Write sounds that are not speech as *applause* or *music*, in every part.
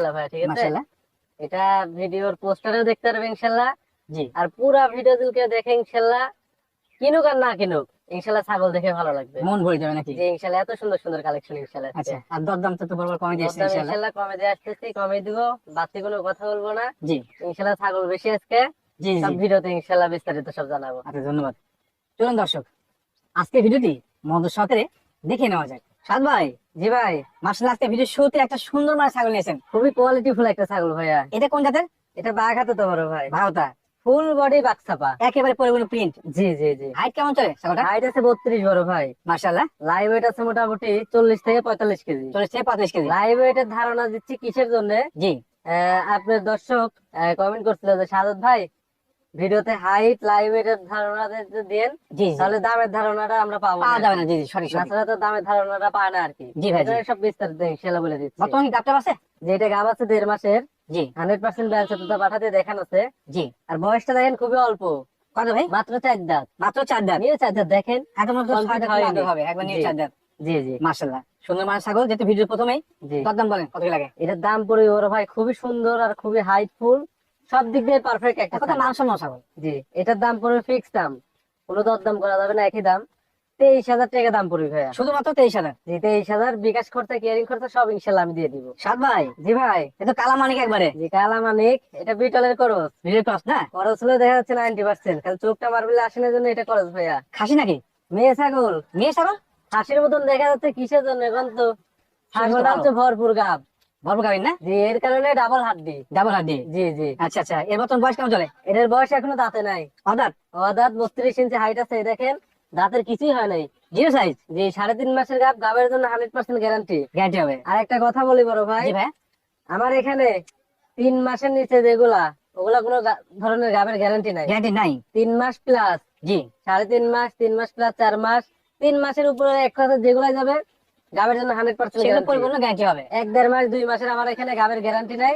ইনশাল্লাহ ভাই ঠিক আছে? এটা ভিডিওর পোস্টারেও দেখতে পারবে জি। আর পুরা ভিডিও দিলকে দেখে কিনুক আর না কিনুক ছাগল দেখে ভালো লাগবে। মন ভরে যাবে নাকি? এত সুন্দর সুন্দর কালেকশন আচ্ছা আর দরদাম তো বরাবর কমে দিয়েছে ইনশাআল্লাহ। কমে দিয়ে আসতেছি কমে দিব বাড়তি কোনো কথা বলব না। জি। ইনশাল্লাহ ছাগল বেশি আজকে। জি সব ভিডিওতে ইনশাল্লাহ বিস্তারিত সব জানাব। আচ্ছা ধন্যবাদ। চলুন দর্শক আজকে ভিডিওটি মনোযোগ সহকারে দেখে নেওয়া যাক। সাদ ভাই জি ভাই মার্শাল আজকে ভিডিও শুরুতে একটা সুন্দর মানে ছাগল নিয়েছেন। খুবই কোয়ালিটিফুল একটা ছাগল ভাইয়া। এটা কোন জাতের? এটা তো বড় ভাই ভারতা ফুল বডি বাক্সাপা একেবারে পরিপূর্ণ প্রিন্ট জি জি জি। হাইট কেমন চলে ছাগলটা হাইট আছে বত্রিশ বড় ভাই মার্শাল্লাহ লাইভ ওয়েট আছে মোটামুটি চল্লিশ থেকে পঁয়তাল্লিশ কেজি। চল্লিশ থেকে পঁয়ত্রিশ কেজি। লাইভ ওয়েটের ধারণা দিচ্ছি কিসের জন্য? জি। আপনার দর্শক কমেন্ট করছিল যে সাদত ভাই ভিডিওতে হাইট লাইভ ওয়েটের ধারণা দেন তাহলে দামের ধারণাটা আমরা পাবো পাওয়া যাবে না জি জি সরি সরি তাছাড়া তো দামের ধারণাটা পায় না আর কি। জি ভাই সব বিস্তারিত ইনশাল্লাহ বলে দিচ্ছি। বর্তমানে কি গাপটা আছে যে এটা গাব আছে দেড় মাসের জি। হান্ড্রেড পার্সেন্ট ব্যালেন্স তো পাঠাতে দেখানো আছে। জি। আর বয়সটা দেখেন খুবই অল্প। কত ভাই? মাত্র চার দাঁত। মাত্র চার দাঁত? নিয়ে চার দাঁত দেখেন। এখন মতো Complete ছয় দাঁত হবে একবার নিয়ে জি। চার দাঁত। জি জি। মার্শাল্লাহ সুন্দর মানে ছাগল যেহেতু ভিডিও প্রথমেই। জি। দরদাম বলেন কত লাগে? এটার দাম পড়ে ওর ভাই খুবই সুন্দর আর খুবই হাইটফুল সব দিক দিয়ে পারফেক্ট একটা কথা ছাগল। মান ছাগল জি এটার দাম পড়বে ফিক্স দাম। কোনো দর দাম করা যাবে না একই দাম। তেইশ হাজার টাকা দাম পড়বে ভাইয়া। শুধুমাত্র তেইশ হাজার? জি তেইশ হাজার বিকাশ খরচা কেয়ারিং খরচা সব ইনশাল্লাহ আমি দিয়ে দিব। সাত ভাই? জি ভাই। এ তো কালা মানিক একবারে। জি কালা মানিক। এটা বিটলের করস ভিডিও ক্রস না? করস হলে দেখা যাচ্ছে নাইনটি পার্সেন্ট খালি চোখটা মারবিলে আসেনের জন্য এটা করস ভাইয়া। খাসি নাকি? মেয়ে ছাগল। মেয়ে ছাগল? খাসির মতন দেখা যাচ্ছে কিসের জন্য এখন তো? ছাগলটা ভালো। হচ্ছে ভরপুর গাব। ভরপুর গাবিন না? জি এর কারণে ডাবল হাড্ডি ডাবল জি জি। আচ্ছা আচ্ছা। এর বর্তমান বয়স কেমন চলে? এটার বয়স এখনও দাঁতে নাই। অদাত বত্রিশ ইঞ্চি হাইট আছে দেখেন। দাঁতের কিছুই হয় নাই। জিরো সাইজ যে সাড়ে তিন মাসের গাব গাবের জন্য হান্ড্রেড পার্সেন্ট গ্যারান্টি গ্যারান্টি হবে। আর একটা কথা বলি বড় ভাই। জি ভাই। আমার এখানে তিন মাসের নিচে যেগুলা ওগুলা কোনো ধরনের গাবের গ্যারান্টি নাই। গ্যারান্টি নাই? তিন মাস প্লাস জি। সাড়ে তিন মাস তিন মাস প্লাস চার মাস। তিন মাসের উপরে এক কথা যেগুলা যাবে গাবের জন্য হান্ড্রেড পার্সেন্ট সেগুলো পরিপূর্ণ গ্যারান্টি হবে। এক দেড় মাস দুই মাসের আমার এখানে গাবের গ্যারান্টি নাই।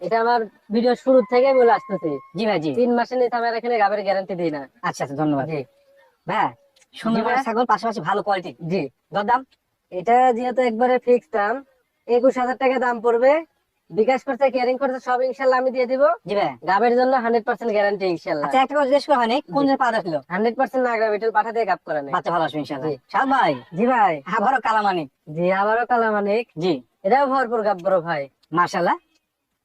এটা আমার ভিডিও শুরু থেকে বলে আসতেছি। জি ভাই জি। তিন মাসের নিচে আমার এখানে গাবের গ্যারান্টি দিই না। আচ্ছা আচ্ছা ধন্যবাদ। জি। ভাই সুন্দর। ছাগল পাশাপাশি ভালো কোয়ালিটি জি। দর দাম এটা যেহেতু একবারে ফিক্স দাম একুশ হাজার টাকা দাম পড়বে। বিকাশ করছে কেয়ারিং করতে সব ইনশাল্লাহ আমি দিয়ে দিব। জি ভাই। গাবের জন্য হান্ড্রেড পার্সেন্ট গ্যারান্টি ইনশাল্লাহ। আচ্ছা একটা কথা জিজ্ঞেস করা হয়নি কোন যাচ্ছিল হান্ড্রেড পার্সেন্ট না গ্রাভিটেল পাঠা দিয়ে গাপ করা নেই। বাচ্চা ভালো আসবে ইনশাল্লাহ। ভাই। জি ভাই। আবারও কালা মানিক জি আবারও কালা মানিক জি। এটাও ভরপুর বড় ভাই। মার্শাল্লাহ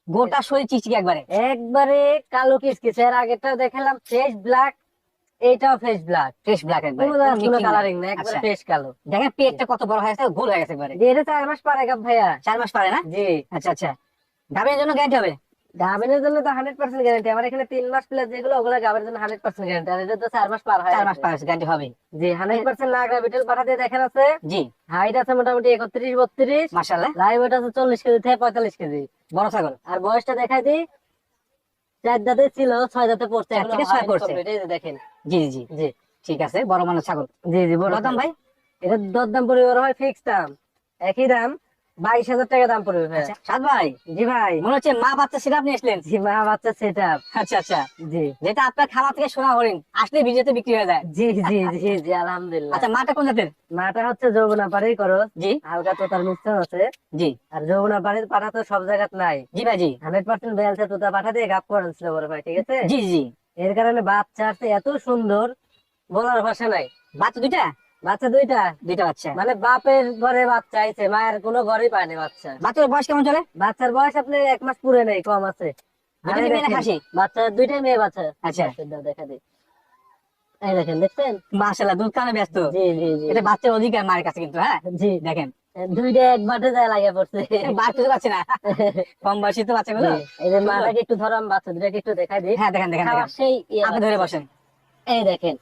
গোটা শরীর চিকচিকি একবারে। একবারে কালো কিসকিস। এর আগেরটা দেখালাম ফেস ব্ল্যাক এইটাও ফেস ব্ল্যাক ফ্রেশ ব্ল্যাক একবারে। কোনো। কালারিং না একবারে আচ্ছা। ফেস কালো। দেখেন পেটটা কত বড় হয়ে গেছে গোল হয়ে গেছে একবারে। এটা চার মাস পারে গাব ভাইয়া। চার মাস পারে না? জি। আচ্ছা আচ্ছা। গাভীর জন্য গ্যারান্টি হবে। গাবেনের জন্য তো হান্ড্রেড পার্সেন্ট গ্যারান্টি আমার এখানে তিন মাস প্লাস যেগুলো ওগুলো গাবের জন্য হান্ড্রেড পার্সেন্ট গ্যারান্টি আর এটা তো চার মাস পার হয়। চার মাস পার গ্যারান্টি হবে জি হান্ড্রেড পার্সেন্ট না গ্রাভিটেল পাঠা দিয়ে দেখেন আছে? জি। হাইট আছে মোটামুটি একত্রিশ বত্রিশ। মার্শাল্লাহ লাইভ ওয়েট আছে চল্লিশ কেজি থেকে পঁয়তাল্লিশ কেজি। বড় ছাগল। আর বয়সটা দেখাই দিই। চার দাঁতে ছিল ছয় দাঁতে পড়ছে। এখনও থেকে ছয় পড়ছে। দেখেন। জি জি। জি। জি ঠিক আছে বড় মানুষ ছাগল। জি জি বড় দাম ভাই? এটা দর দাম পরিবার হয় ফিক্স দাম। একই দাম। বাইশ হাজার টাকা দাম পড়বে ভাই। আচ্ছা, সাত ভাই জি ভাই। মনে হচ্ছে মা বাচ্চা সেটা আপনি আসলেন। জি মা বাচ্চা সেট আচ্ছা আচ্ছা। জি। যেটা আপনার খামার থেকে সোনা হরিণ আসলে ভিডিওতে বিক্রি হয়ে যায়। জি জি জি জি আলহামদুলিল্লাহ। আচ্ছা মাটা কোন জাতের? মাটা হচ্ছে যৌবনা পাড়েই করো। জি। হালকা তোতার মিশ্রণ আছে। জি। আর যৌবনা পাড়ির তো সব জায়গাত নাই। জি ভাই জি। হান্ড্রেড পার্সেন্ট তোতা পাঠা দিয়ে গাপ করেন ছিল বড় ভাই ঠিক আছে? জি জি। এর কারণে বাচ্চা এত সুন্দর বলার ভাষা নাই। বাচ্চা দুইটা? বাচ্চা দুইটা দুইটা বাচ্চা। মানে বাপের ঘরে বাচ্চা আইছে মায়ের কোনো ঘরেই পায়নি বাচ্চা। বাচ্চার বয়স কেমন চলে? বাচ্চার বয়স আপনার এক মাস পুরে নেই কম আছে? বাচ্চা দুইটাই মেয়ে বাচ্চা। আচ্ছা। দেখা দিই। এই দেখেন দেখছেন? মাশাল্লাহ দুধ কানে ব্যস্ত। জি জি জি। এটা বাচ্চার অধিকার মায়ের কাছে কিন্তু হ্যাঁ? জি। দেখেন। দুইটা এক বাটে যায় লাগে পড়ছে বাচ্চা পাচ্ছে না। কম বয়সী তো এই যে মাটাকে একটু ধরাম বাচ্চা দুটাকে একটু দেখাই দিই। হ্যাঁ দেখেন দেখেন সেই ইয়ে আপনি ধরে বসেন। এই দেখেন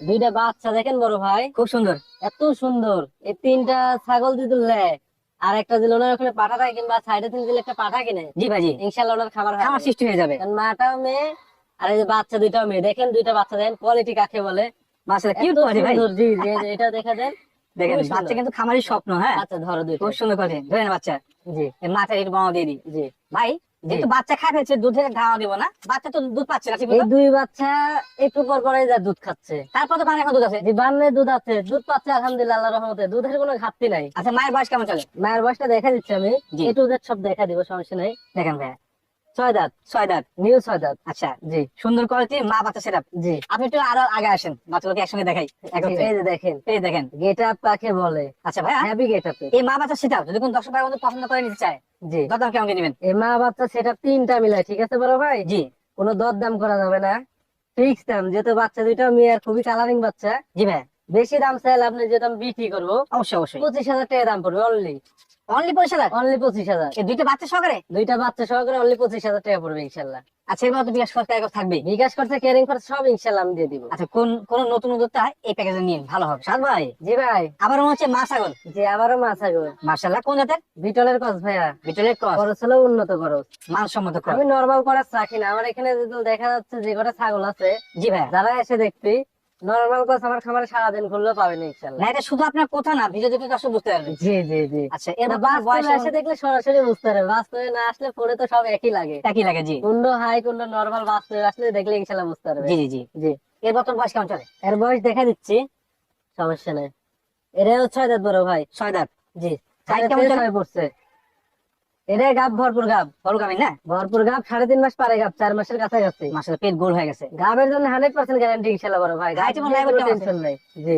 দুইটা বাচ্চা দেখেন বড় ভাই খুব সুন্দর। এত সুন্দর। এই তিনটা ছাগল যদি নেয় আর একটা দিল ওনার ওখানে পাঠা থাকে কিংবা সাইডে তিন দিলে একটা পাঠা কিনে জি ভাজি ইনশাল্লাহ ওনার খাবার খামার সৃষ্টি হয়ে যাবে। কারণ মাটাও মেয়ে আর এই যে বাচ্চা দুইটাও মেয়ে। দেখেন দুইটা বাচ্চা দেখেন কোয়ালিটি কাকে বলে। মাশাল্লাহ কিউট এত ভাই। জি এটা দেখা দেন দেখেন বাচ্চা কিন্তু খামারের স্বপ্ন হ্যাঁ? আচ্ছা ধরো দুইটা। খুব সুন্দর করে ধরেন বাচ্চা। জি। মাথার একটু বাবা দিয়ে দিই। জি। ভাই যেহেতু বাচ্চা ফেলছে দুধের দিব না। বাচ্চা তো দুধ পাচ্ছে না এই দুই বাচ্চা একটু পর পরে যা দুধ খাচ্ছে। তারপর তো বাংলা দুধ আছে। দুধ আছে দুধ পাচ্ছে আলহামদুলিল্লাহ আল্লাহ রহমতে। দুধের কোনো ঘাটতি নাই। আচ্ছা মায়ের বয়স কেমন চলে? মায়ের বয়সটা দেখা দিচ্ছে আমি। একটু সব দেখা দিব সমস্যা নাই। দেখেন ভাইয়া। ছয় দাঁত ছয় দাঁত নিউ ছয় দাঁত। আচ্ছা জি সুন্দর কোয়ালিটি মা বাচ্চা সেটা জি আপনি একটু আরও আগে আসেন বাচ্চাগুলোকে একসঙ্গে দেখাই। এই যে দেখেন এই দেখেন গেট আপ কাকে বলে? আচ্ছা হ্যাভি গেট আপে এই মা বাচ্চা যদি কোন দর্শক ভাই বন্ধু পছন্দ করে নিতে চায় জি। দরদাম কেমন নেবেন? এই মা বাচ্চা সেটা তিনটা মিলায় ঠিক আছে বড় ভাই? জি। কোনো দর দাম করা যাবে না। ফিক্স দাম যেহেতু বাচ্চা দুইটা মেয়ে আর খুবই কালারিং বাচ্চা। জি ভাই বেশি দাম চাইলে আপনি যে দাম বিক্রি করব অবশ্যই অবশ্যই। পঁচিশ হাজার টাকা দাম পড়বে অনলি অনলি পয়সা লাখ অনলি পঁচিশ হাজার। এই দুইটা বাচ্চা সহকারে? দুইটা বাচ্চা সহকারে অনলি পঁচিশ হাজার টাকা পড়বে ইনশাল্লাহ। আচ্ছা এবার তো বিকাশ একবার থাকবে বিকাশ করতে কেয়ারিং সব ইনশাল্লাহ আমি দিয়ে দিব। আচ্ছা কোন কোন নতুন উদ্যোক্তা এই প্যাকেজে নিন ভালো হবে। সাদ ভাই? জি ভাই। আবার মনে হচ্ছে মা ছাগল। জি আবারও মাছ আগো মার্শাল্লাহ কোন জাতের? বিটলের কস ভাইয়া। বিটলের ক্রস। খরচ হলো উন্নত খরচ। মানসম্মত ক্রস। আমি নর্মাল করাস রাখি না। আমার এখানে দেখা যাচ্ছে যে কটা ছাগল আছে জি ভাই যারা এসে দেখবি নর্মাল কস আমার খামারে সারাদিন খুললেও পাবেন ইনশাল্লাহ না এটা শুধু আপনার কথা না ভিডিও দেখে দর্শক বুঝতে পারবে জি জি জি। আচ্ছা বয়স বাস্তবে এসে দেখলে সরাসরি বুঝতে পারবে বাস্তবে না আসলে পরে তো সব একই লাগে। একই লাগে জি। কুন্ড হাই কুন্ড নর্মাল বাস্তবে আসলে দেখলে ইনশাল্লাহ বুঝতে পারবে জি জি জি। এর বর্তমান বয়স কেমন চলে? এর বয়স দেখা দিচ্ছি সমস্যা নেই। এটাও ছয় দাঁত বড় ভাই। ছয় দাঁত। জি। Height কেমন চলে? পড়ছে। এটা গাব ভরপুর গাব। বড় গাভী না? ভরপুর গাব সাড়ে তিন মাস পারে গাব চার মাসের কাছাকাছি মাসের পেট গোল হয়ে গেছে। গাবের জন্য হান্ড্রেড পার্সেন্ট গ্যারান্টি ইনশাল্লাহ বড় ভাই? আছে? টেনশন নাই। জি।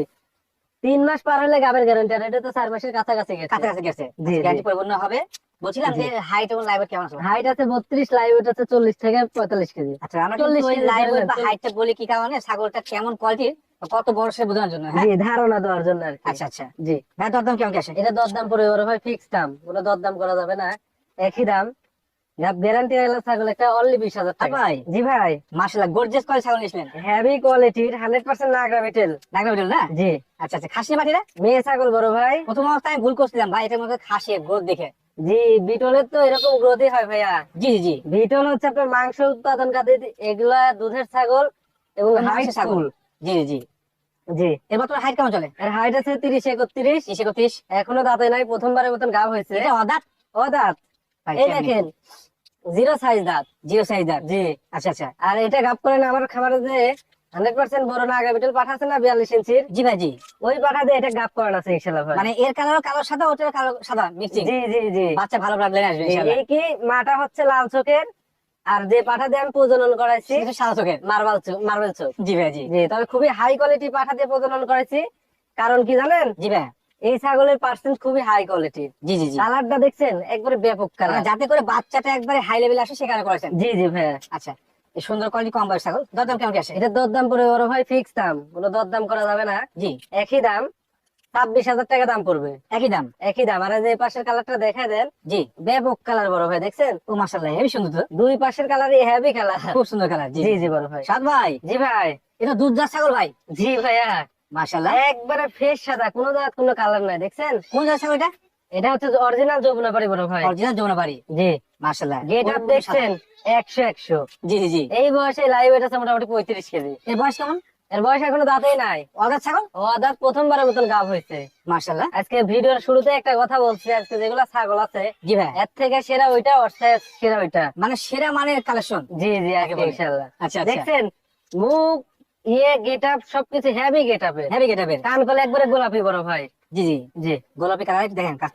তিন মাস পার হলে গাবের গ্যারান্টি আর এটা তো চার মাসের কাছাকাছি গেছে। কাছাকাছি গেছে। গ্যারান্টি পরিপূর্ণ হবে। বলছিলাম যে হাইট এবং লাইভ কেমন আছে? হাইট আছে বত্রিশ লাইভ আছে চল্লিশ থেকে পঁয়তাল্লিশ কেজি। আচ্ছা আমরা 40 কিন্তু ওই কেজি লাইভ বা হাইটটা বলি কি কারণে? ছাগলটা কেমন কোয়ালিটির কত সে বোঝানোর জন্য হ্যাঁ? জি ধারণা দেওয়ার জন্য আর আচ্ছা আচ্ছা। জি। ভাই দরদাম কেমন কি আসে এটা দরদাম বড় ভাই ফিক্স দাম। কোনো দরদাম করা যাবে না। একই দাম। গ্যারান্টি এলো ছাগল একটা অনলি বিশ হাজার টাকা। ভাই জি ভাই। মাশাআল্লাহ গর্জিয়াস করে ছাগল নিয়েছিলেন হেভি কোয়ালিটির হান্ড্রেড পার্সেন্ট নাগরা বেটেল নাগরা বিটল না? জি। আচ্ছা আচ্ছা খাসি মাটিরা মেয়ে ছাগল বড় ভাই। প্রথম অবস্থায় ভুল করছিলাম ভাই এটার মধ্যে খাসি গ্রোথ দেখে। জি বিটলের তো এরকম গ্রোথই হয় ভাইয়া। জি জি জি। বিটল হচ্ছে আপনার মাংস উৎপাদন এগুলা দুধের ছাগল এবং হাইট হাইট ছাগল। জি জি জি। এর হাইট কেমন চলে? এর হাইট আছে তিরিশ একত্রিশ। তিরিশ একত্রিশ। এখনও দাঁতে নাই প্রথমবারের মতন গাব হয়েছে। অদাত? ও দাঁত এই দেখেন জিরো সাইজ দাঁত জিরো সাইজ দাঁত জি আচ্ছা আচ্ছা। আর এটা আমার যে হান্ড্রেড পার্সেন্ট বড় না বিটল পাঠাচ্ছে না বিয়াল্লিশ ইঞ্চির? জি ভাই জি। ওই পাঠা দিয়ে এটা গাব করানো আছে ইনশাল্লাহ মানে এর কালার কালো সাদা ওটার কালো সাদা মিক্সিং জি জি জি। বাচ্চা ভালো ব্লাড লাইন আসবে এই কি মাটা হচ্ছে লাল চোখের আর যে পাঠা দিয়ে আমি প্রজনন করাইছি সাদা চোখের। মার্বেল চোখ মার্বেল চোখ। জি ভাই জি। জি তবে খুবই হাই কোয়ালিটি পাঠা দিয়ে প্রজনন করেছি কারণ কি জানেন? জি ভাই। এই ছাগলের পার্সেন্ট খুবই হাই কোয়ালিটি জি জি জি। কালারটা দেখছেন? একবারে ব্যাপক কালার যাতে করে বাচ্চাটা একবারে হাই লেভেল আসে সেখানে করেছেন জি জি ভাইয়া। আচ্ছা সুন্দর কোয়ালিটি কম বয়স ছাগল। দরদাম কেমন আসে? এটা দরদাম পড়বে বড় ভাই ফিক্স দাম। কোনো দরদাম করা যাবে না। জি। একই দাম ছাব্বিশ হাজার টাকা দাম পড়বে। একই দাম? একই দাম। আর এই যে পাশের কালারটা দেখা দেন জি। ব্যাপক কালার বড় ভাই দেখছেন? ও মাশাআল্লাহ হেবি সুন্দর তো। দুই পাশের কালারই হেভি কালার খুব সুন্দর কালার জি। জি বড় ভাই। সাদ ভাই। জি ভাই। এটা দুধ জাত ছাগল ভাই? জি ভাইয়া। মাশাআল্লাহ। একবারে ফ্রেশ সাদা কোনো জাত কোনো কালার নাই দেখছেন? কোন জাত ছাগল এটা? এটা হচ্ছে অরিজিনাল যমুনা বড় ভাই। অরিজিনাল যমুনা জি। মাশাআল্লাহ। গেট আপ দেখছেন? একশো একশো। জি জি এই বয়সে লাইভ এটা মোটামুটি পঁয়ত্রিশ কেজি। এর বয়স কেমন? এর বয়স এখনও দাঁতেই নাই। অদাত ছাগল? ও দাঁত প্রথমবারের মতন গাভ হয়েছে। মাশাআল্লাহ। আজকে ভিডিওর শুরুতে একটা কথা বলছি আজকে যেগুলা ছাগল আছে জি ভাই। এর থেকে সেরা ওইটা ওর থেকে সেরা ওইটা। মানে সেরা মানের কালেকশন জি জি একেবারে। ইনশাল্লাহ আচ্ছা আচ্ছা। দেখছেন? মুখ ইয়ে গেট আপ সবকিছু হেভি গেট হেভি গেটাবের কান কলে একবারে গোলাপি বড় ভাই। জি জি জি। গোলাপি কালার দেখেন কাছ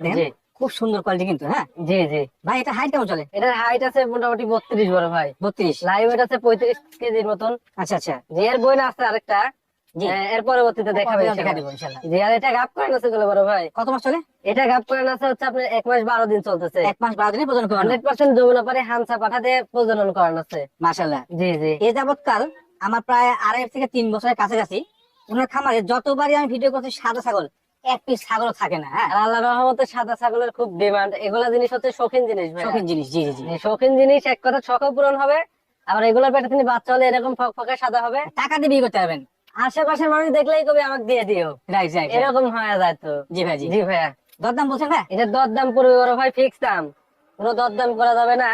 খুব সুন্দর কোয়ালিটি কিন্তু হ্যাঁ? জি জি। ভাই এটা হাইট কেমন চলে? এটার হাইট আছে মোটামুটি বত্রিশ বড় ভাই। বত্রিশ। লাইভ ওয়েট আছে পঁয়ত্রিশ কেজির মতন। আচ্ছা আচ্ছা। যে এর বই না আছে আরেকটা। এর পরবর্তীতে দেখাবে জি আর এটা গাপ করেন আছে গুলো বড় ভাই। কত মাস চলে? এটা গাপ করেন আছে হচ্ছে আপনার এক মাস বারো দিন চলতেছে। এক মাস বারো দিনে প্রজন করানো। হান্ড্রেড পার্সেন্ট যমুনা পারে হামসা পাঠা দিয়ে প্রজনন করানো আছে। মাশাল্লাহ জি জি। এ যাবৎকাল আমার প্রায় আড়াই থেকে তিন বছরের কাছাকাছি। ওনার খামারে যতবারই আমি ভিডিও করছি সাদা ছাগল এক পিস ছাগল থাকে না হ্যাঁ? আল্লাহ রহমতে সাদা ছাগলের খুব ডিমান্ড এগুলা জিনিস হচ্ছে শৌখিন জিনিস শৌখিন জিনিস জি জি শৌখিন জিনিস এক কথা শখও পূরণ হবে আবার এগুলোর পেটে তিনি বাচ্চা হলে এরকম ফকফকে সাদা হবে। টাকা দিয়ে বিয়ে করতে পারবেন। আশেপাশের মানুষ দেখলেই কবি আমাকে দিয়ে দিও। রাইট রাইট এরকম হয়ে যায় তো। জি ভাই জি। জি ভাইয়া। দরদাম বলছেন ভাই? এটা দর দাম পড়বে বড় ভাই ফিক্স দাম। কোনো দর দাম করা যাবে না।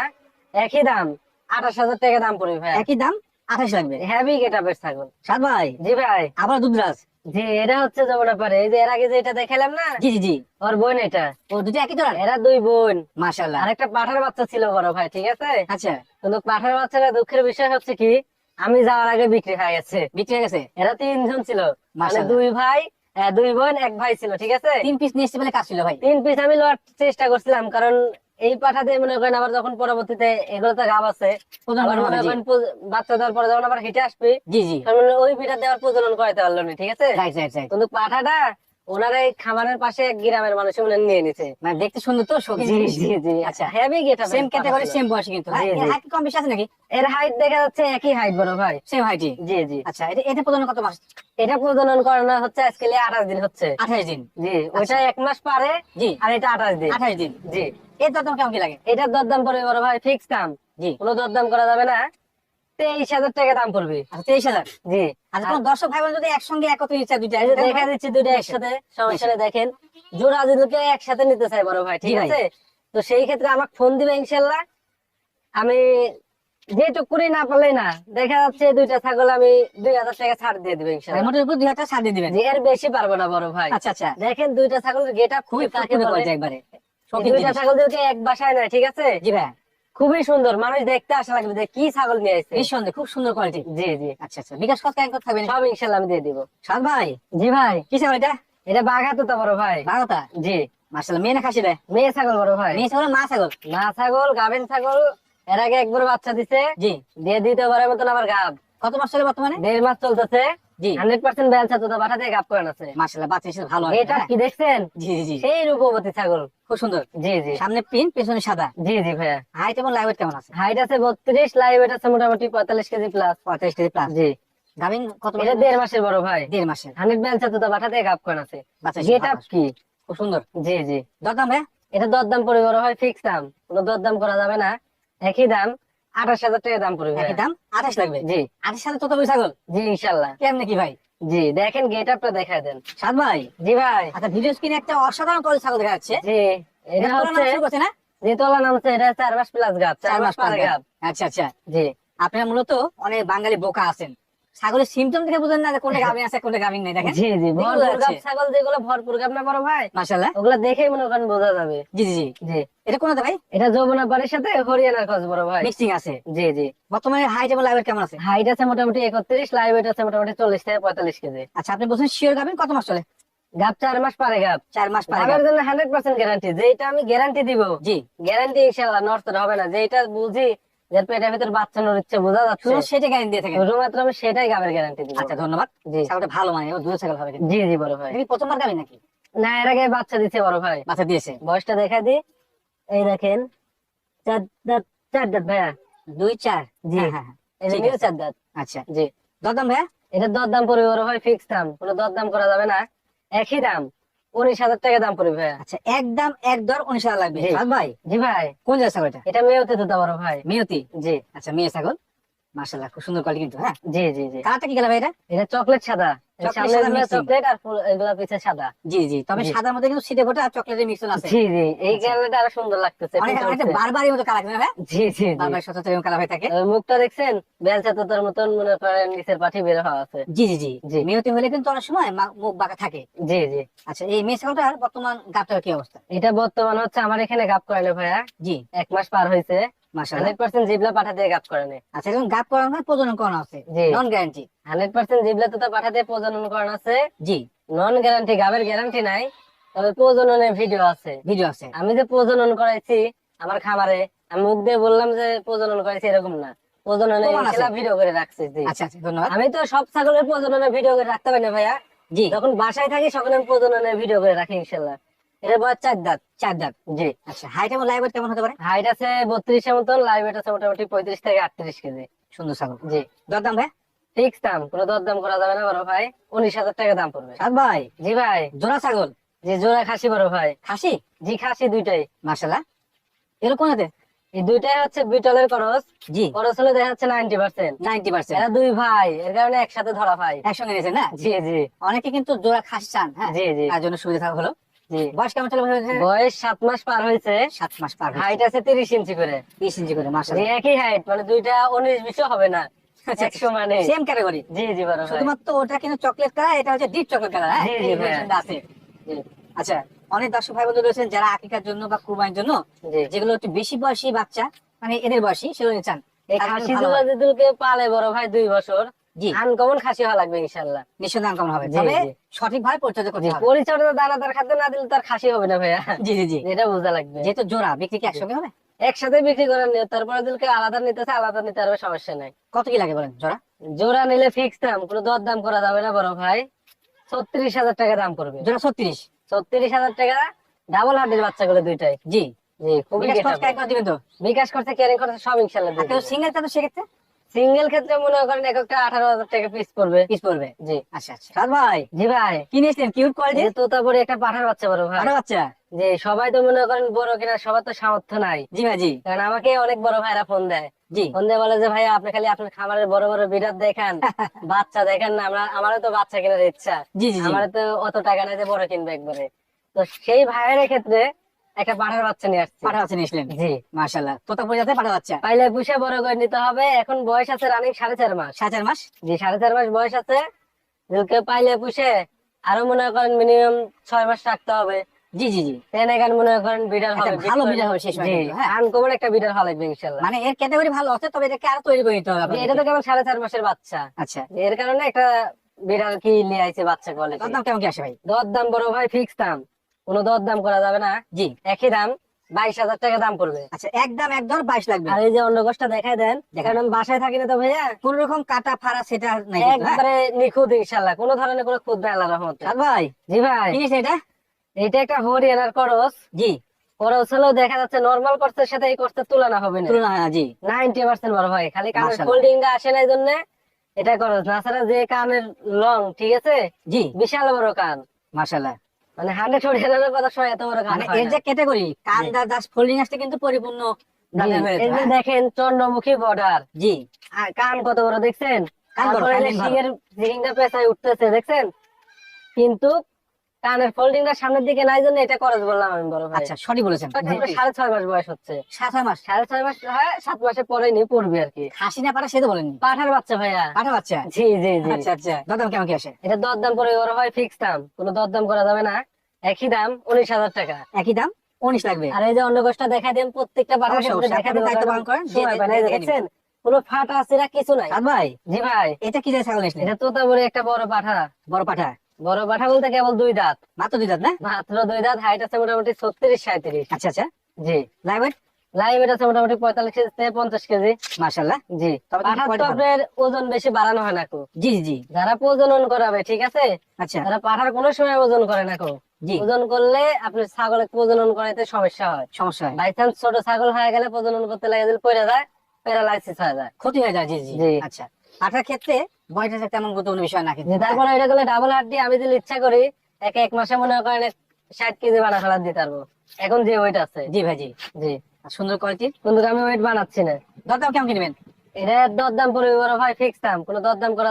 একই দাম। আঠাশ হাজার টাকা দাম পড়বে ভাই একই দাম? আঠাশ লাগবে। হেভি গেটাপের ছাগল। ভাই? জি ভাই। আবার দুধরাজ জি এটা হচ্ছে যমুনা পারে এই যে এর আগে যে এটা দেখালাম না? জি জি জি। ওর বোন এটা। ও দুটো একই জোড়া এরা দুই বোন। মাশাল্লাহ আর একটা পাঠার বাচ্চা ছিল বড় ভাই ঠিক আছে? আচ্ছা। কিন্তু পাঠার বাচ্চাটা দুঃখের বিষয় হচ্ছে কি আমি যাওয়ার আগে বিক্রি হয়ে গেছে। বিক্রি হয়ে গেছে? এরা তিনজন ছিল। মানে দুই ভাই দুই বোন এক ভাই ছিল ঠিক আছে? তিন পিস নিয়ে এসছে বলে কাজ ছিল ভাই? তিন পিস আমি লওয়ার চেষ্টা করছিলাম কারণ এই পাঠাতে মনে করেন আবার যখন পরবর্তীতে এগুলো তো গাব আছে বাচ্চা দেওয়ার পরে যখন আবার হিটে আসবে জি জি। মানে ওই পিঠা দেওয়ার প্রজনন করাইতে পারল না ঠিক আছে? কিন্তু পাঠাটা ওনার এই খামারের পাশে এক গ্রামের মানুষ মনে নিয়ে নিছে। মানে দেখতে সুন্দর তো শৌখিন জিনিস। জি জি আচ্ছা আচ্ছা হেভি গেটা সেম ক্যাটাগরি সেম বয়স কিন্তু। হ্যাঁ, কম বেশি আছে নাকি? এর হাইট দেখা যাচ্ছে একই হাইট বড় ভাই সেম হাইটই জি জি। আচ্ছা এটা এটা প্রজনন কত মাস? এটা প্রজনন করানো হচ্ছে আজকে আঠাশ দিন হচ্ছে। আঠাশ দিন। জি ওইটা এক মাস পারে জি। আর এটা আঠাশ দিন। আঠাশ দিন। জি। এর দরদাম কেমন কি লাগে? এটার দরদাম পড়বে বড় ভাই ফিক্স দাম। জি। কোনো দরদাম করা যাবে না। তেইশ হাজার টাকা দাম পড়বে। আচ্ছা তেইশ হাজার? জি। আচ্ছা কোন দর্শক ভাই যদি একসঙ্গে একত্রে ইচ্ছা দুইটা দেখা দিচ্ছি দুটো একসাথে। সমস্যা দেখেন। জোড়া দুটোকে একসাথে নিতে চাই বড় ভাই ঠিক আছে? তো সেই ক্ষেত্রে আমাকে ফোন দিবে ইনশাল্লাহ। আমি যেটুক করে না পারলে না। দেখা যাচ্ছে দুইটা ছাগল আমি দুই হাজার টাকা ছাড় দিয়ে দিবে ইনশাল্লাহ। মোটের উপর দুই হাজার ছাড় দিয়ে দিবেন। এর বেশি পারব না বড় ভাই। আচ্ছা আচ্ছা। দেখেন দুইটা ছাগলের গেটা খুবই একবারে? এই দুইটা ছাগল যদি এক বাসায় নেয় ঠিক আছে? জি ভাই। খুবই সুন্দর মানুষ দেখতে আসা লাগবে যে কি ছাগল নিয়ে আসছে নিঃসন্দেহে খুব সুন্দর কোয়ালিটি জি জি। আচ্ছা আচ্ছা বিকাশ কত থাকবে সব ইনশাল্লাহ আমি দিয়ে দিব। সাত ভাই। জি ভাই। কি ছাগল এটা? এটা বাঘা তো বড় ভাই। বারোটা জি। মার্শাল মেয়ে না খাসি রে মেয়ে ছাগল বড় ভাই। মেয়ে ছাগল মা ছাগল? মা ছাগল গাভীন ছাগল এর আগে একবার বাচ্চা দিছে। জি। দিয়ে দিতে পারে মতন আবার গাব। কত মাস চলে বর্তমানে? দেড় মাস চলতেছে। জি। হান্ড্রেড পার্সেন্ট ব্যালেন্স তো বাটা দিয়ে গাব করেন আছে মার্শাল বাচ্চা হিসেবে ভালো এটা হ্যাঁ? কি দেখছেন? জি জি জি। সেই রূপবতী ছাগল। খুব সুন্দর। জি জি। সামনে পিন পেছনে সাদা। জি জি ভাইয়া। হাইট এবং লাইভ কেমন আছে? হাইট আছে বত্রিশ লাইভ আছে মোটামুটি পঁয়তাল্লিশ কেজি প্লাস পঁয়তাল্লিশ কেজি প্লাস জি। গাভিন কত এটা দেড় মাসের বড় ভাই। দেড় মাসের। হান্ড্রেড ব্যালেন্স তো বাটা দিয়ে গাব করেন আছে বাচ্চা। কি? খুব সুন্দর। জি জি। দরদাম ভাই এটা দরদাম ভাই ফিক্স দাম। কোনো দরদাম করা যাবে না। একই দাম। আঠাশ হাজার টাকা দাম পড়বে একই দাম? আঠাশ লাগবে? জি। আঠাশ হাজার তো তবে ছাগল? জি ইনশাল্লাহ। কেমনে কি ভাই? জি দেখেন গেট আপটা দেখা দেন। সাদ ভাই? জি ভাই। আচ্ছা ভিডিও স্ক্রিনে একটা অসাধারণ কলেজ ছাগল দেখা যাচ্ছে। জি এটা হচ্ছে না? যেতলা নামছে এটা চার মাস প্লাস গাছ চার মাস প্লাস গাছ আচ্ছা আচ্ছা। জি। আপনারা মূলত অনেক বাঙালি বোকা আছেন। ছাগলের সিমটম দেখে বুঝেন না যে কোনটা *laughs* গাভিন আছে কোনটা গাভিন নাই। দেখেন? জি জি। ছাগল যেগুলো ভরপুর গাব না বড় ভাই? মাশাআল্লাহ। ওগুলা দেখেই মনে করেন বোঝা যাবে। জি জি জি। এটা কোনটা ভাই? এটা বাড়ির সাথে হরিয়ানার খোঁজ বড় ভাই। মিক্সিং আছে। জি জি। বর্তমানে হাইট এবং লাইভ কেমন আছে? হাইট আছে মোটামুটি একত্রিশ লাইভ আছে মোটামুটি চল্লিশ থেকে পঁয়তাল্লিশ কেজি। আচ্ছা আপনি বলছেন শিওর গাভিন কত মাস চলে? গাব চার মাস পারে গাব চার মাস পারে গাবের জন্য হান্ড্রেড পার্সেন্ট গ্যারান্টি যেটা আমি গ্যারান্টি দিব। জি। গ্যারান্টি ইনশাল্লাহ নষ্ট হবে না। যেটা বুঝি যে পেটের ভিতর বাচ্চা নড়ছে বোঝা যাচ্ছে শুধু সেটা গ্যারেন্টি দিয়ে থাকেন শুধুমাত্র আমি সেটাই গাবের গ্যারান্টি দিব। আচ্ছা ধন্যবাদ। জি। ছাগলটা ভালো মানে এবার দুধ ছাগল হবে জি জি বড় ভাই। কি প্রথমবার গাভিন নাকি? না এর আগে বাচ্চা দিচ্ছে বড় ভাই। বাচ্চা দিয়েছে। বয়সটা দেখা দি। এই দেখেন চার দাঁত চার দাঁত ভাইয়া। দুই চার? জি। হ্যাঁ, হ্যাঁ, হ্যাঁ। চার দাঁত। আচ্ছা। জি। দরদাম ভাইয়া? এটা দরদাম পড়বে বড় ভাই ফিক্স দাম। কোনো দরদাম করা যাবে না। একই দাম। উনিশ হাজার টাকা দাম পড়বে ভাই আচ্ছা একদম এক দর উনিশ হাজার লাগবে। ভাই জি ভাই। কোন জায়গা ছাগলটা এটা? মেয়েতে তো দাম ভাই। মিয়তি? জি। আচ্ছা মেয়ে ছাগল। মাসাল্লাহ খুব সুন্দর কোয়ালিটি কিন্তু হ্যাঁ? জি জি জি। কালারটা কি গেল ভাই এটা? এটা চকলেট সাদা। চকলেট সামনে সাদা এগুলা mixing। চকলেট আর এগুলা পিছে সাদা। জি জি। তবে সাদার মধ্যে কিন্তু সিটে আর চকলেটের মিশ্রণ আছে। জি জি। এই। কালারটা আরও সুন্দর লাগতেছে অনেক ফুটে অনেকটা উঠছে। বারবারই মতো কালার ভাই জি জি জি। বারবার সচরাচর এরকম কালার হয়ে থাকে। মুখটা দেখছেন? বেলচা তোতার মতন মনে করেন নিচের পাঠি বের হওয়া আছে। জি জি জি। হলে কিন্তু অনেক সময় মুখ বাঁকা থাকে। জি জি। আচ্ছা এই মেয়ে বর্তমান কি অবস্থা? এটা বর্তমান হচ্ছে আমার এখানে গাপ করালে ভাইয়া। জি। এক মাস পার হয়েছে। হান্ড্রেড পার্সেন্ট জিবলা পাঠা দিয়ে গাপ করানে আচ্ছা এখন গাব করানো হয় প্রজনন করানো আছে? নন গ্যারান্টি হান্ড্রেড পার্সেন্ট জিবলা তোতা পাঠা দিয়ে প্রজনন করানো আছে। জি। নন গ্যারান্টি গাবের গ্যারান্টি নাই। তবে প্রজননের ভিডিও আছে। ভিডিও আছে। আমি যে প্রজনন করাইছি আমার খামারে আমি মুখ দিয়ে বললাম যে প্রজনন করাইছি এরকম না। আছে। ভিডিও করে রাখছি আচ্ছা আচ্ছা ধন্যবাদ। আমি তো সব ছাগলের প্রজননের ভিডিও করে রাখতে পারি না ভাইয়া। জি। যখন বাসায় থাকি সকলে আমি প্রজননের ভিডিও করে রাখি ইনশাল্লাহ এটা বয়স চার দাঁত চার দাঁত জি। আচ্ছা হাইট এবং লাইভ কেমন হতে পারে? হাইট আছে বত্রিশের মতন লাইভ আছে মোটামুটি পঁয়ত্রিশ থেকে আটত্রিশ কেজি। সুন্দর ছাগল। জি। দরদাম ভাই? ফিক্স দাম কোনো দরদাম করা যাবে না বড় ভাই। উনিশ হাজার টাকা দাম পড়বে। সাদ ভাই? জি ভাই। জোড়া ছাগল? জি জোড়া খাসি বড় ভাই। খাসি? জি খাসি দুইটাই। মাশাআল্লাহ। এরকম হাতে? এই দুইটাই হচ্ছে বিটলের করস জি। করস হলে দেখা যাচ্ছে নাইনটি পার্সেন্ট নাইনটি পার্সেন্ট এরা দুই ভাই এর কারণে একসাথে ধরা ভাই একসঙ্গে নিয়েছে না? জি জি। অনেকে কিন্তু জোড়া খাসি চান হ্যাঁ? জি জি। তার জন্য সুবিধা হলো। বয়স কেমন চলে বয়স সাত মাস পার হয়েছে। সাত মাস পার হাইট আছে তিরিশ ইঞ্চি করে। বিশ ইঞ্চি করে জি, একই হাইট মানে দুইটা উনিশ বিশও হবে না। আচ্ছা, একশো সেম ক্যাটাগরি জি জি বড় শুধুমাত্র ওটা কিন্তু চকলেট কালার এটা হচ্ছে ডিপ চকলেট কালার হ্যাঁ? আছে। আচ্ছা অনেক দর্শক ভাই বন্ধু রয়েছেন যারা আকিকার জন্য বা কুরবানির জন্য যেগুলো একটু বেশি বয়সী বাচ্চা মানে এদের বয়সী সেগুলো চান। এই খাসি ভালো পালে বড় ভাই দুই বছর জি। আনকমন খাসি হওয়া লাগবে ইনশাল্লাহ নিঃসন্দেহে কেমন হবে। তবে সঠিকভাবে পরিচর্যা করতে হবে। পরিচর্যা দানাদার খাদ্য না দিলে তার খাসি হবে না ভাইয়া। জি জি জি। এটা বোঝা লাগবে। যেহেতু জোড়া বিক্রি কি একসঙ্গে হবে? একসাথে বিক্রি করার নিয়ত তারপরে দিলকে আলাদা নিতেছে আলাদা নিতে পারবে সমস্যা নাই। কত কি লাগে বলেন জোড়া? জোড়া নিলে ফিক্স দাম কোনো দর দাম করা যাবে না বড় ভাই। ছত্রিশ হাজার টাকা দাম করবে জোড়া ছত্রিশ? ছত্রিশ হাজার টাকা ডাবল হার্ডের বাচ্চাগুলো দুইটাই। জি। জি খুবই বিকাশ get খরচ up। কাই করে দিবেন তো? বিকাশ করতে ক্যারিং করতে সব ইনশাল্লাহ সিঙ্গেল তো সেক্ষেত্রে? সিঙ্গেল ক্ষেত্রে মনে করেন এক একটা আঠারো হাজার টাকা পিস পড়বে। পিস পড়বে জি। আচ্ছা আচ্ছা। ভাই জি ভাই। কি নিয়েছিলেন কিউট কোয়ালিটি যেহেতু তারপরে একটা পাঠার বাচ্চা বড় ভাই। বাচ্চা? যে সবাই তো মনে করেন বড় কিনা সবার তো সামর্থ্য নাই। জি ভাই জি। কারণ আমাকে অনেক বড় ভাইরা ফোন দেয়। জি। ফোন দিয়ে বলে যে ভাই আপনি খালি আপনার খামারের বড় বড় বিরাট দেখান। *laughs* বাচ্চা দেখেন না আমরা আমারও তো বাচ্চা কেনার ইচ্ছা। জি জি আমার তো অত টাকা নাই যে বড় কিনবে একবারে। তো সেই ভাইয়ের ক্ষেত্রে একটা পাঠার বাচ্চা নিয়ে আসছে। পাঠা বাচ্চা নিয়েছিলেন জি। মাশাল্লাহ তোতা পর্যাতে পাঠা বাচ্চা? পাইলে পুষে বড় করে নিতে হবে এখন বয়স আছে রানিং সাড়ে চার মাস। সাড়ে চার মাস? জি সাড়ে চার মাস বয়স আছে যেগুলো পাইলে পুষে আরও মনে করেন মিনিমাম ছয় মাস রাখতে হবে। জি জি জি। এখান মনে করেন বিড়াল হবে ভালো বিড়াল হবে সময় হ্যাঁ। আনকমন একটা বিড়াল হওয়া লাগবে ইনশাল্লাহ মানে এর ক্যাটাগরি ভালো আছে তবে এটাকে আরও তৈরি করে নিতে হবে এটা তো কেবল সাড়ে চার মাসের বাচ্চা। আচ্ছা। এর কারণে একটা বিড়াল কি নিয়ে আইছে বাচ্চা তার দাম কেমন কি আসে ভাই? দর দাম বড় ভাই ফিক্স দাম। কোনো দর দাম করা যাবে না। জি একই দাম বাইশ হাজার টাকা দাম পড়বে। আচ্ছা একদম এক দর বাইশ লাগবে। আর এই যে অন্য গোষ্ঠটা দেখাই দেন দেখান। কারণ আমি বাসায় থাকি না তো ভাইয়া। কোন রকম কাটা ফাড়া সেটা নাই হ্যাঁ? একবারে নিখুঁত ইনশাল্লাহ কোনো ধরনের কোনো খুদ নাই আল্লাহ রহমতে। ভাই জি ভাই। কি এটা? এটা একটা হরিয়ানার করস। জি। হলেও দেখা যাচ্ছে নর্মাল করসের সাথে এই করসের তুলনা হবে না। তুলনা না, জি। নাইনটি পার্সেন্ট বড় ভাই খালি। ফোল্ডিং আসে না এই জন্য এটা করস। না ছাড়া যে কানের লং ঠিক আছে? জি। বিশাল বড় কান। মাশাল্লাহ মানে হান্ড্রেড হরিয়ানার কথা শোনা এত বড় গান মানে এর যে ক্যাটাগরি কান্দা দাস ফোল্ডিং আসতে কিন্তু পরিপূর্ণ হয়ে হ্যাঁ? দেখেন চন্দ্রমুখী বর্ডার জি। কান কত বড় দেখছেন? কান। শিঙের শিঙটা পেছায় উঠতেছে দেখছেন? কিন্তু কানের ফোল্ডিংটা সামনের দিকে নাই জন্য এটা বললাম আমি বড় ভাই। আচ্ছা সঠিক বলেছেন। সাড়ে ছয় মাস বয়স হচ্ছে। সাত মাস? সাড়ে ছয় মাস হয় সাত মাসে পরে নিয়ে পড়বে আর কি। হাসি না পারা সে তো বলেননি পাঠার বাচ্চা ভাইয়া। পাঠা বাচ্চা? জি জি জি। আচ্ছা আচ্ছা। দাদাম কেমন কি আসে? এটা দরদাম করে ওরা হয় ফিক্স দাম। কোনো দরদাম করা যাবে না। একই দাম উনিশ হাজার টাকা। একই দাম উনিশ লাগবে। আর এই যে অন্য গোষ্ঠটা দেখা দেন প্রত্যেকটা অবশ্যই, দেখা দেন দেখছেন কোনো ফাটা আছে কিছু নাই। ভাই জি ভাই। এটা কি ছাগল এটা তোতা বড় একটা বড় পাঠা। বড় পাঠা। বড় পাঠা বলতে কেবল দুই দাঁত। মাত্র দুই দাঁত না? মাত্র দুই দাঁত হাইট আছে মোটামুটি ছত্রিশ সাঁত্রিশ আচ্ছা আচ্ছা। জি। লাইভ ওয়েট লাইভ এটা আছে মোটামুটি পঁয়তাল্লিশ কেজি থেকে পঞ্চাশ কেজি। জি। আপনার ওজন বেশি বাড়ানো হয় না জি জি। যারা প্রজনন করাবে ঠিক আছে? আচ্ছা। তারা পাঠার কোনো সময় ওজন করে না ওজন করলে আপনার ছাগলে প্রজনন করাইতে সমস্যা হয়। সমস্যা হয়। বাই চান্স ছোট ছাগল হয়ে গেলে প্রজনন করতে লাগে পড়ে যায় প্যারালাইসিস হয়ে যায়। ক্ষতি হয়ে যায় জি। জি। আচ্ছা। পাঠার ক্ষেত্রে বয়সটা তেমন গুরুত্বপূর্ণ বিষয় না কিন্তু। তারপরে এটা করলে ডাবল দিয়ে আমি যদি ইচ্ছা করি এক এক মাসে মনে করেন ষাট কেজি বাড়া ফেলার দিতে পারব। এখন যে ওয়েট আছে। জি ভাই জি। জি। সুন্দর কোয়ালিটি কিন্তু আমি ওয়েট বানাচ্ছি না। দরদাম কেমন কিনবেন এটা দরদাম পড়বে বড় ভাই ফিক্স দাম। কোনো দরদাম করা